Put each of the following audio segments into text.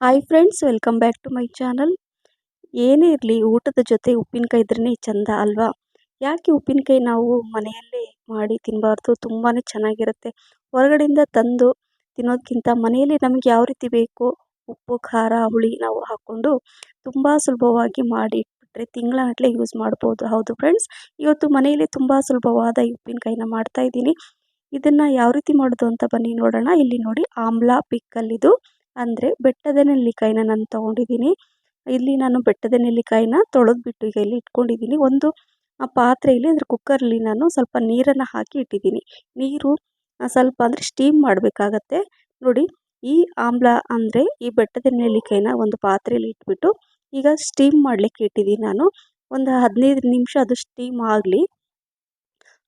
Hi friends welcome back to my channel ಏನೇ ಇರಲಿ, ಊಟದ ಜೊತೆ ಉಪ್ಪಿನಕಾಯಿ ಇದ್ರೇ ಚಂದ ಅಲ್ವಾ? ಯಾಕೆ ಉಪ್ಪಿನಕಾಯಿ ನಾವು ಮನೆಯಲ್ಲೇ ಮಾಡಿ ತಿನ್ನಬಾರ್ದು ತುಂಬಾ ಚೆನ್ನಾಗಿರುತ್ತೆ. ಹೊರಗಡೆಯಿಂದ ತಂದು ತಿನ್ನೋದಕ್ಕಿಂತ ಮನೆಯಲ್ಲಿ ನಮಗೆ ಯಾವ ರೀತಿ ಬೇಕು ಉಪ್ಪು, ಖಾರ, ಹುಳಿ ನಾವು ಹಾಕ್ಕೊಂಡು ತುಂಬ ಸುಲಭವಾಗಿ ಮಾಡಿ ಇಟ್ಬಿಟ್ರೆ ತಿಂಗಳಗಟ್ಟಲೆ ಯೂಸ್ ಮಾಡ್ಬೋದು. ಹೌದು ಫ್ರೆಂಡ್ಸ್ ಇವತ್ತು ಮನೆಯಲ್ಲಿ ತುಂಬ ಸುಲಭವಾದ ಉಪ್ಪಿನಕಾಯಿನ ಮಾಡ್ತಾಯಿದ್ದೀನಿ ಇದನ್ನು ಯಾವ ರೀತಿ ಮಾಡೋದು ಅಂತ ಬನ್ನಿ ನೋಡೋಣ. ಇಲ್ಲಿ ನೋಡಿ, ಆಮ್ಲ ಪಿಕ್ಕಲ್ ಇದು ಅಂದರೆ ಬೆಟ್ಟದ ನೆಲ್ಲಿಕಾಯಿನ ನಾನು ತೊಗೊಂಡಿದ್ದೀನಿ. ಇಲ್ಲಿ ನಾನು ಬೆಟ್ಟದ ನೆಲ್ಲಿಕಾಯಿನ ತೊಳೆದ್ಬಿಟ್ಟು ಈಗ ಇಲ್ಲಿ ಇಟ್ಕೊಂಡಿದ್ದೀನಿ. ಒಂದು ಪಾತ್ರೆಯಲ್ಲಿ ಅಂದರೆ ಕುಕ್ಕರಲ್ಲಿ ನಾನು ಸ್ವಲ್ಪ ನೀರನ್ನು ಹಾಕಿ ಇಟ್ಟಿದ್ದೀನಿ. ನೀರು ಸ್ವಲ್ಪ ಅಂದರೆ ಸ್ಟೀಮ್ ಮಾಡಬೇಕಾಗತ್ತೆ. ನೋಡಿ, ಈ ಆಮ್ಲ ಅಂದರೆ ಈ ಬೆಟ್ಟದ ನೆಲ್ಲಿಕಾಯಿನ ಒಂದು ಪಾತ್ರೆಯಲ್ಲಿ ಇಟ್ಬಿಟ್ಟು ಈಗ ಸ್ಟೀಮ್ ಮಾಡಲಿಕ್ಕೆ ಇಟ್ಟಿದ್ದೀನಿ ನಾನು. ಒಂದು ಹದಿನೈದು ನಿಮಿಷ ಅದು ಸ್ಟೀಮ್ ಆಗಲಿ,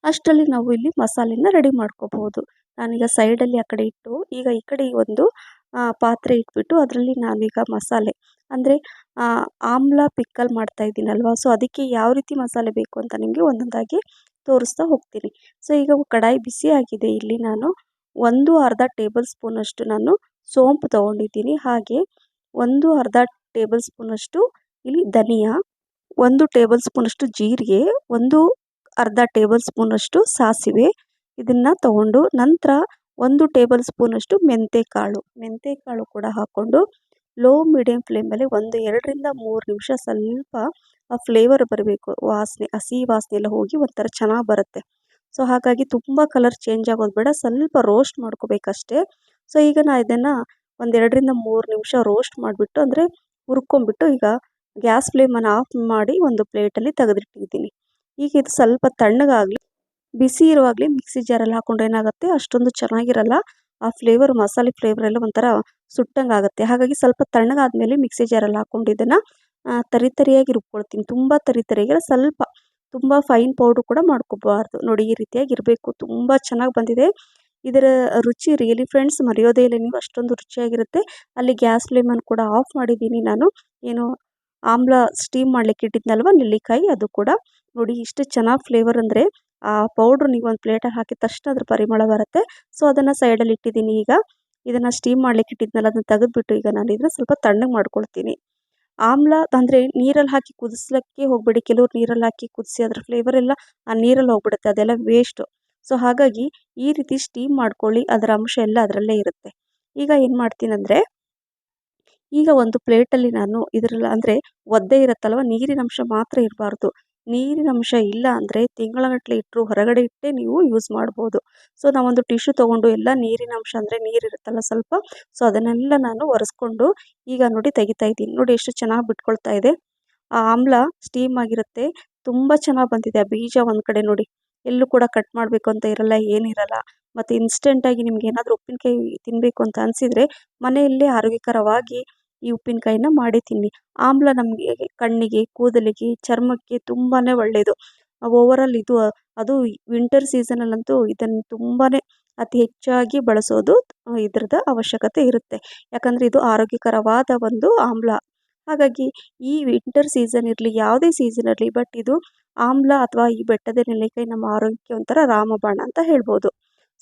ಅಷ್ಟರಲ್ಲಿ ನಾವು ಇಲ್ಲಿ ಮಸಾಲೆನ ರೆಡಿ ಮಾಡ್ಕೋಬಹುದು. ನಾನೀಗ ಸೈಡಲ್ಲಿ ಆ ಕಡೆ ಇಟ್ಟು ಈಗ ಈ ಕಡೆ ಒಂದು ಪಾತ್ರೆ ಇಟ್ಬಿಟ್ಟು ಅದರಲ್ಲಿ ನಾನೀಗ ಮಸಾಲೆ. ಅಂದರೆ ಆಮ್ಲ ಪಿಕ್ಕಲ್ ಮಾಡ್ತಾ ಇದ್ದೀನಲ್ವ? ಸೊ ಅದಕ್ಕೆ ಯಾವ ರೀತಿ ಮಸಾಲೆ ಬೇಕು ಅಂತ ನಿಮಗೆ ಒಂದೊಂದಾಗಿ ತೋರಿಸ್ತಾ ಹೋಗ್ತೀನಿ. ಸೊ ಈಗ ಕಡಾಯಿ ಬಿಸಿ ಆಗಿದೆ. ಇಲ್ಲಿ ನಾನು ಒಂದು ಅರ್ಧ ಟೇಬಲ್ ಸ್ಪೂನಷ್ಟು ನಾನು ಸೋಂಪು ತೊಗೊಂಡಿದ್ದೀನಿ. ಹಾಗೆ ಒಂದು ಅರ್ಧ ಟೇಬಲ್ ಸ್ಪೂನಷ್ಟು ಇಲ್ಲಿ ಧನಿಯಾ, ಒಂದು ಟೇಬಲ್ ಸ್ಪೂನಷ್ಟು ಜೀರಿಗೆ, ಒಂದು ಅರ್ಧ ಟೇಬಲ್ ಸ್ಪೂನಷ್ಟು ಸಾಸಿವೆ ಇದನ್ನು ತಗೊಂಡು ನಂತರ ಒಂದು ಟೇಬಲ್ ಸ್ಪೂನಷ್ಟು ಮೆಂತೆ ಮೆಂತ್ಯಕಾಳು ಕೂಡ ಹಾಕ್ಕೊಂಡು ಲೋ ಮೀಡಿಯಮ್ ಫ್ಲೇಮಲ್ಲಿ ಒಂದು ಎರಡರಿಂದ ಮೂರು ನಿಮಿಷ ಸ್ವಲ್ಪ ಆ ಫ್ಲೇವರ್ ಬರಬೇಕು. ವಾಸನೆ, ಹಸಿ ವಾಸನೆ ಎಲ್ಲ ಹೋಗಿ ಒಂಥರ ಚೆನ್ನಾಗಿ ಬರುತ್ತೆ. ಸೊ ಹಾಗಾಗಿ ತುಂಬ ಕಲರ್ ಚೇಂಜ್ ಆಗೋದು ಬೇಡ. ಸ್ವಲ್ಪ ರೋಸ್ಟ್ ಮಾಡ್ಕೋಬೇಕಷ್ಟೇ. ಸೊ ಈಗ ನಾನು ಇದನ್ನು ಒಂದೆರಡರಿಂದ ಮೂರು ನಿಮಿಷ ರೋಸ್ಟ್ ಮಾಡಿಬಿಟ್ಟು ಅಂದರೆ ಹುರ್ಕೊಂಬಿಟ್ಟು ಈಗ ಗ್ಯಾಸ್ ಫ್ಲೇಮನ್ನು ಆಫ್ ಮಾಡಿ ಒಂದು ಪ್ಲೇಟಲ್ಲಿ ತೆಗೆದಿಟ್ಟಿದ್ದೀನಿ. ಈಗ ಇದು ಸ್ವಲ್ಪ ತಣ್ಣಗಾಗಲಿ. ಬಿಸಿ ಇರುವಾಗಲೇ ಮಿಕ್ಸಿ ಜಾರಲ್ಲಿ ಹಾಕೊಂಡ್ರೆ ಏನಾಗುತ್ತೆ? ಅಷ್ಟೊಂದು ಚೆನ್ನಾಗಿರಲ್ಲ. ಆ ಫ್ಲೇವರ್ ಮಸಾಲೆ ಫ್ಲೇವರ್ ಎಲ್ಲ ಒಂಥರ ಸುಟ್ಟಂಗೆ ಆಗುತ್ತೆ ಹಾಗಾಗಿ ಸ್ವಲ್ಪ ತಣ್ಣಗಾದ್ಮೇಲೆ ಮಿಕ್ಸಿ ಜಾರಲ್ಲಿ ಹಾಕೊಂಡು ಇದನ್ನು ತರಿ ತರಿಯಾಗಿ ರುಬ್ಕೊಳ್ತೀನಿ. ತುಂಬ ತರಿ ತರಿಯಾಗಿ ಸ್ವಲ್ಪ, ತುಂಬ ಫೈನ್ ಪೌಡ್ರ್ ಕೂಡ ಮಾಡ್ಕೋಬಾರ್ದು. ನೋಡಿ, ಈ ರೀತಿಯಾಗಿ ಇರಬೇಕು. ತುಂಬ ಚೆನ್ನಾಗಿ ಬಂದಿದೆ. ಇದರ ರುಚಿ ರಿಯಲಿ ಫ್ರೆಂಡ್ಸ್ ಮರೆಯೋದೇ ಇಲ್ಲ. ನೀವು ಅಷ್ಟೊಂದು ರುಚಿಯಾಗಿರುತ್ತೆ. ಅಲ್ಲಿ ಗ್ಯಾಸ್ ಫ್ಲೇಮನ್ನು ಕೂಡ ಆಫ್ ಮಾಡಿದ್ದೀನಿ ನಾನು. ಏನು ಆಮ್ಲ ಸ್ಟೀಮ್ ಮಾಡಲಿಕ್ಕೆ ಇಟ್ಟಿದ್ನಲ್ವ? ನೆಲ್ಲಿಕಾಯಿ, ಅದು ಕೂಡ. ನೋಡಿ, ಇಷ್ಟು ಚೆನ್ನಾಗಿ ಫ್ಲೇವರ್ ಅಂದರೆ ಆ ಪೌಡ್ರು ನೀವು ಒಂದು ಪ್ಲೇಟಲ್ಲಿ ಹಾಕಿದ ತಕ್ಷಣ ಅದ್ರ ಪರಿಮಳ ಬರುತ್ತೆ. ಸೊ ಅದನ್ನು ಸೈಡಲ್ಲಿ ಇಟ್ಟಿದ್ದೀನಿ ಈಗ. ಇದನ್ನು ಸ್ಟೀಮ್ ಮಾಡ್ಲಿಕ್ಕೆ ಇಟ್ಟಿದ್ನಲ್ಲ, ಅದನ್ನು ತೆಗೆದುಬಿಟ್ಟು ಈಗ ನಾನು ಇದನ್ನು ಸ್ವಲ್ಪ ತಣ್ಣಗೆ ಮಾಡ್ಕೊಳ್ತೀನಿ. ಆಮ್ಲ ಅಂದರೆ ನೀರಲ್ಲಿ ಹಾಕಿ ಕುದಿಸ್ಲಿಕ್ಕೆ ಹೋಗಬೇಡಿ. ಕೆಲವ್ರು ನೀರಲ್ಲಿ ಹಾಕಿ ಕುದಿಸಿ ಅದರ ಫ್ಲೇವರ್ ಎಲ್ಲ ಆ ನೀರಲ್ಲಿ ಹೋಗ್ಬಿಡುತ್ತೆ. ಅದೆಲ್ಲ ವೇಸ್ಟು ಸೊ ಹಾಗಾಗಿ ಈ ರೀತಿ ಸ್ಟೀಮ್ ಮಾಡ್ಕೊಳ್ಳಿ. ಅದರ ಅಂಶ ಎಲ್ಲ ಅದರಲ್ಲೇ ಇರುತ್ತೆ. ಈಗ ಏನು ಮಾಡ್ತೀನಂದರೆ ಈಗ ಒಂದು ಪ್ಲೇಟಲ್ಲಿ ನಾನು ಇದರಲ್ಲಿ ಅಂದರೆ ಒದ್ದೆ ಇರುತ್ತಲ್ವ, ನೀರಿನ ಅಂಶ ಮಾತ್ರ ಇರಬಾರ್ದು. ನೀರಿನ ಅಂಶ ಇಲ್ಲ ಅಂದರೆ ತಿಂಗಳಗಟ್ಟಲೆ ಇಟ್ಟರು ಹೊರಗಡೆ ಇಟ್ಟೇ ನೀವು ಯೂಸ್ ಮಾಡ್ಬೋದು. ಸೊ ನಾವೊಂದು ಟಿಶ್ಯೂ ತೊಗೊಂಡು ಎಲ್ಲ ನೀರಿನ ಅಂಶ ಅಂದರೆ ನೀರಿರುತ್ತಲ್ಲ ಸ್ವಲ್ಪ. ಸೊ ಅದನ್ನೆಲ್ಲ ನಾನು ಒರೆಸ್ಕೊಂಡು ಈಗ ನೋಡಿ ತೆಗಿತಾ ಇದ್ದೀನಿ. ನೋಡಿ ಎಷ್ಟು ಚೆನ್ನಾಗಿ ಬಿಟ್ಕೊಳ್ತಾ ಇದೆ. ಆ ಆಮ್ಲ ಸ್ಟೀಮ್ ಆಗಿರುತ್ತೆ. ತುಂಬ ಚೆನ್ನಾಗಿ ಬಂದಿದೆ. ಆ ಬೀಜ ಒಂದು ಕಡೆ ನೋಡಿ. ಎಲ್ಲೂ ಕೂಡ ಕಟ್ ಮಾಡಬೇಕು ಅಂತ ಇರಲ್ಲ ಏನಿರಲ್ಲ ಮತ್ತು ಇನ್ಸ್ಟೆಂಟಾಗಿ ನಿಮ್ಗೆ ಏನಾದರೂ ಉಪ್ಪಿನಕಾಯಿ ತಿನ್ನಬೇಕು ಅಂತ ಅನಿಸಿದರೆ ಮನೆಯಲ್ಲೇ ಆರೋಗ್ಯಕರವಾಗಿ ಈ ಉಪ್ಪಿನಕಾಯಿನ ಮಾಡಿ ತಿನ್ನಿ ಆಮ್ಲ ನಮಗೆ ಕಣ್ಣಿಗೆ, ಕೂದಲಿಗೆ, ಚರ್ಮಕ್ಕೆ ತುಂಬಾ ಒಳ್ಳೆಯದು ಓವರಾಲ್ ಇದು, ಅದು ವಿಂಟರ್ ಸೀಸನಲ್ಲಂತೂ ಇದನ್ನು ತುಂಬಾ ಅತಿ ಹೆಚ್ಚಾಗಿ ಬಳಸೋದು ಇದ್ರದ್ದು ಅವಶ್ಯಕತೆ ಇರುತ್ತೆ. ಯಾಕಂದರೆ ಇದು ಆರೋಗ್ಯಕರವಾದ ಒಂದು ಆಮ್ಲ. ಹಾಗಾಗಿ ಈ ವಿಂಟರ್ ಸೀಸನ್ ಇರಲಿ, ಯಾವುದೇ ಸೀಸನ್ ಇರಲಿ ಬಟ್ ಇದು ಆಮ್ಲ ಅಥವಾ ಈ ಬೆಟ್ಟದ ನೆಲ್ಲಿಕಾಯಿ ನಮ್ಮ ಆರೋಗ್ಯಕ್ಕೆ ಒಂಥರ ರಾಮಬಾಣ ಅಂತ ಹೇಳ್ಬೋದು.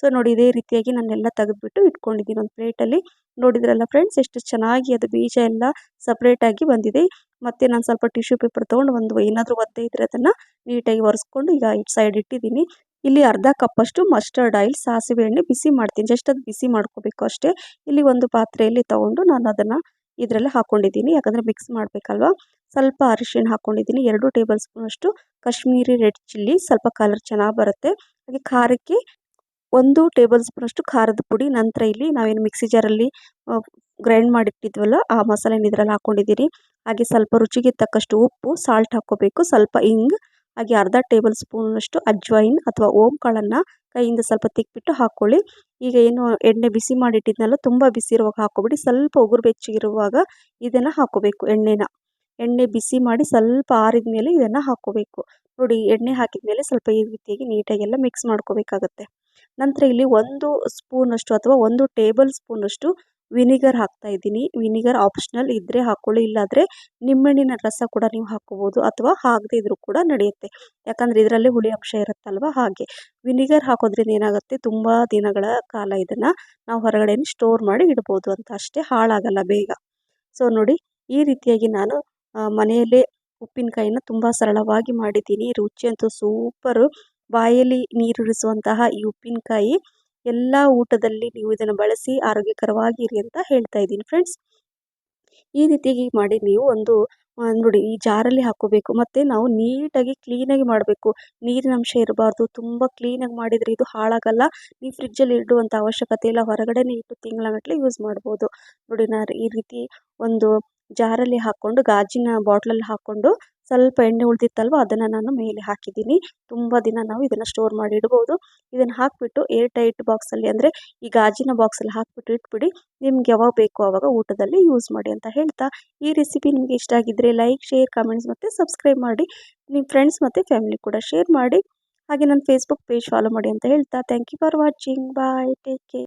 ಸೊ ನೋಡಿ ಇದೇ ರೀತಿಯಾಗಿ ನಾನೆಲ್ಲ ತೆಗೆದ್ಬಿಟ್ಟು ಇಟ್ಕೊಂಡಿದ್ದೀನಿ ಒಂದು ಪ್ಲೇಟಲ್ಲಿ. ನೋಡಿದ್ರಲ್ಲ ಫ್ರೆಂಡ್ಸ್, ಎಷ್ಟು ಚೆನ್ನಾಗಿ ಅದು ಬೀಜ ಎಲ್ಲ ಸಪ್ರೇಟಾಗಿ ಬಂದಿದೆ. ಮತ್ತು ನಾನು ಸ್ವಲ್ಪ ಟಿಶ್ಯೂ ಪೇಪರ್ ತೊಗೊಂಡು ಒಂದು ಏನಾದರೂ ಒದ್ದೆ ಇದ್ದರೆ ಅದನ್ನು ನೀಟಾಗಿ ಒರೆಸ್ಕೊಂಡು ಈಗ ಇಟ್ ಸೈಡ್ ಇಟ್ಟಿದ್ದೀನಿ. ಇಲ್ಲಿ ಅರ್ಧ ಕಪ್ಪಷ್ಟು ಮಸ್ಟರ್ಡ್ ಆಯಿಲ್ ಸಾಸಿವೆ ಎಣ್ಣೆ ಬಿಸಿ ಮಾಡ್ತೀನಿ. ಜಸ್ಟ್ ಅದು ಬಿಸಿ ಮಾಡ್ಕೋಬೇಕು ಅಷ್ಟೇ. ಇಲ್ಲಿ ಒಂದು ಪಾತ್ರೆಯಲ್ಲಿ ತೊಗೊಂಡು ನಾನು ಅದನ್ನು ಇದರಲ್ಲಿ ಹಾಕ್ಕೊಂಡಿದ್ದೀನಿ ಯಾಕಂದರೆ ಮಿಕ್ಸ್ ಮಾಡಬೇಕಲ್ವ? ಸ್ವಲ್ಪ ಅರಿಶಿಣ ಹಾಕ್ಕೊಂಡಿದ್ದೀನಿ ಎರಡು ಟೇಬಲ್ ಸ್ಪೂನಷ್ಟು ಕಾಶ್ಮೀರಿ ರೆಡ್ ಚಿಲ್ಲಿ ಸ್ವಲ್ಪ ಕಲರ್ ಚೆನ್ನಾಗಿ ಬರುತ್ತೆ. ಹಾಗೆ ಖಾರಕ್ಕೆ ಒಂದು ಟೇಬಲ್ ಸ್ಪೂನಷ್ಟು ಖಾರದ ಪುಡಿ, ನಂತರ ಇಲ್ಲಿ ನಾವೇನು ಮಿಕ್ಸಿ ಜಾರಲ್ಲಿ ಗ್ರೈಂಡ್ ಮಾಡಿಟ್ಟಿದ್ವಲ್ಲ, ಆ ಮಸಾಲೆನ ಇದರಲ್ಲಿ ಹಾಕ್ಕೊಂಡಿದ್ದೀನಿ ಹಾಗೆ ಸ್ವಲ್ಪ ರುಚಿಗೆ ತಕ್ಕಷ್ಟು ಉಪ್ಪು ಸಾಲ್ಟ್ ಹಾಕ್ಕೋಬೇಕು. ಸ್ವಲ್ಪ ಇಂಗ್, ಹಾಗೆ ಅರ್ಧ ಟೇಬಲ್ ಸ್ಪೂನಷ್ಟು ಅಜ್ವೈನ್ ಅಥವಾ ಓಂಕಾಳನ್ನು ಕೈಯಿಂದ ಸ್ವಲ್ಪ ತಿಕ್ಬಿಟ್ಟು ಹಾಕ್ಕೊಳ್ಳಿ. ಈಗ ಏನು ಎಣ್ಣೆ ಬಿಸಿ ಮಾಡಿಟ್ಟಿದ್ನಲ್ಲ, ತುಂಬ ಬಿಸಿ ಇರುವಾಗ ಹಾಕ್ಕೊಬಿಡಿ. ಸ್ವಲ್ಪ ಉಗುರು ಬೆಚ್ಚಗಿರುವಾಗ ಇದನ್ನು ಹಾಕ್ಕೋಬೇಕು, ಎಣ್ಣೆನ. ಎಣ್ಣೆ ಬಿಸಿ ಮಾಡಿ ಸ್ವಲ್ಪ ಆರಿದ ಮೇಲೆ ಇದನ್ನು ಹಾಕ್ಕೋಬೇಕು. ನೋಡಿ, ಎಣ್ಣೆ ಹಾಕಿದ ಮೇಲೆ ಸ್ವಲ್ಪ ಈ ರೀತಿಯಾಗಿ ನೀಟಾಗೆಲ್ಲ ಮಿಕ್ಸ್ ಮಾಡ್ಕೋಬೇಕಾಗತ್ತೆ. ನಂತರ ಇಲ್ಲಿ ಒಂದು ಸ್ಪೂನಷ್ಟು ಅಥವಾ ಒಂದು ಟೇಬಲ್ ಸ್ಪೂನಷ್ಟು ವಿನಿಗರ್ ಹಾಕ್ತಾ ಇದ್ದೀನಿ. ವಿನಿಗರ್ ಆಪ್ಷನಲ್ ಇದ್ದರೆ ಹಾಕ್ಕೊಳ್ಳಿ ಇಲ್ಲಾಂದರೆ ನಿಂಬೆಹಣ್ಣಿನ ರಸ ಕೂಡ ನೀವು ಹಾಕ್ಕೋಬೋದು ಅಥವಾ ಹಾಕದೇ ಇದ್ದರೂ ಕೂಡ ನಡೆಯುತ್ತೆ. ಯಾಕಂದರೆ ಇದರಲ್ಲಿ ಹುಳಿ ಅಂಶ ಇರುತ್ತಲ್ವ? ಹಾಗೆ. ವಿನಿಗರ್ ಹಾಕೋದ್ರಿಂದ ಏನಾಗುತ್ತೆ? ತುಂಬ ದಿನಗಳ ಕಾಲ ಇದನ್ನು ನಾವು ಹೊರಗಡೆ ಸ್ಟೋರ್ ಮಾಡಿ ಇಡ್ಬೋದು ಅಂತ. ಅಷ್ಟೇ ಹಾಳಾಗಲ್ಲ ಬೇಗ. ಸೊ ನೋಡಿ, ಈ ರೀತಿಯಾಗಿ ನಾನು ಮನೆಯಲ್ಲೇ ಉಪ್ಪಿನಕಾಯಿನ ತುಂಬ ಸರಳವಾಗಿ ಮಾಡಿದ್ದೀನಿ. ರುಚಿ ಅಂತೂ ಸೂಪರು. ಬಾಯಲ್ಲಿ ನೀರೂರಿಸುವಂತಹ ಈ ಉಪ್ಪಿನಕಾಯಿ ಎಲ್ಲ ಊಟದಲ್ಲಿ ನೀವು ಇದನ್ನು ಬಳಸಿ ಆರೋಗ್ಯಕರವಾಗಿರಿ ಅಂತ ಹೇಳ್ತಾ ಇದ್ದೀನಿ ಫ್ರೆಂಡ್ಸ್ ಈ ರೀತಿಯಾಗಿ ಮಾಡಿ ನೀವು ಒಂದು ನೋಡಿ ಈ ಜಾರಲ್ಲಿ ಹಾಕೋಬೇಕು ಮತ್ತು ನಾವು ನೀಟಾಗಿ ಕ್ಲೀನಾಗಿ ಮಾಡಬೇಕು. ನೀರಿನ ಅಂಶ ಇರಬಾರ್ದು, ತುಂಬ ಕ್ಲೀನಾಗಿ ಮಾಡಿದರೆ ಇದು ಹಾಳಾಗಲ್ಲ. ನೀವು ಫ್ರಿಜ್ಜಲ್ಲಿ ಇಡುವಂಥ ಅವಶ್ಯಕತೆ ಇಲ್ಲ, ಹೊರಗಡೆನೇ ಇಟ್ಟು ತಿಂಗಳಗಟ್ಟಲೆ ಯೂಸ್ ಮಾಡ್ಬೋದು. ನೋಡಿ ನಾನು ಈ ರೀತಿ ಒಂದು ಜಾರಲ್ಲಿ ಹಾಕ್ಕೊಂಡು ಗಾಜಿನ ಬಾಟ್ಲಲ್ಲಿ ಹಾಕ್ಕೊಂಡು ಸ್ವಲ್ಪ ಎಣ್ಣೆ ಉಳಿದಿತ್ತಲ್ವ, ಅದನ್ನು ನಾನು ಮೇಲೆ ಹಾಕಿದ್ದೀನಿ. ತುಂಬ ದಿನ ನಾವು ಇದನ್ನು ಸ್ಟೋರ್ ಮಾಡಿ ಇಡ್ಬೋದು ಇದನ್ನು ಹಾಕಿಬಿಟ್ಟು ಏರ್ ಟೈಟ್ ಬಾಕ್ಸಲ್ಲಿ ಅಂದರೆ ಈ ಗಾಜಿನ ಬಾಕ್ಸಲ್ಲಿ ಹಾಕಿಬಿಟ್ಟು ಇಟ್ಬಿಡಿ. ನಿಮ್ಗೆ ಯಾವಾಗ ಬೇಕೋ ಆವಾಗ ಊಟದಲ್ಲಿ ಯೂಸ್ ಮಾಡಿ ಅಂತ ಹೇಳ್ತಾ. ಈ ರೆಸಿಪಿ ನಿಮಗೆ ಇಷ್ಟ ಆಗಿದ್ದರೆ ಲೈಕ್ ಶೇರ್ ಕಮೆಂಟ್ಸ್ ಮತ್ತು ಸಬ್ಸ್ಕ್ರೈಬ್ ಮಾಡಿ. ನಿಮ್ಮ ಫ್ರೆಂಡ್ಸ್ ಮತ್ತು ಫ್ಯಾಮಿಲಿ ಕೂಡ ಶೇರ್ ಮಾಡಿ. ಹಾಗೆ ನನ್ನ ಫೇಸ್ಬುಕ್ ಪೇಜ್ ಫಾಲೋ ಮಾಡಿ ಅಂತ ಹೇಳ್ತಾ. Thank you for watching bye take care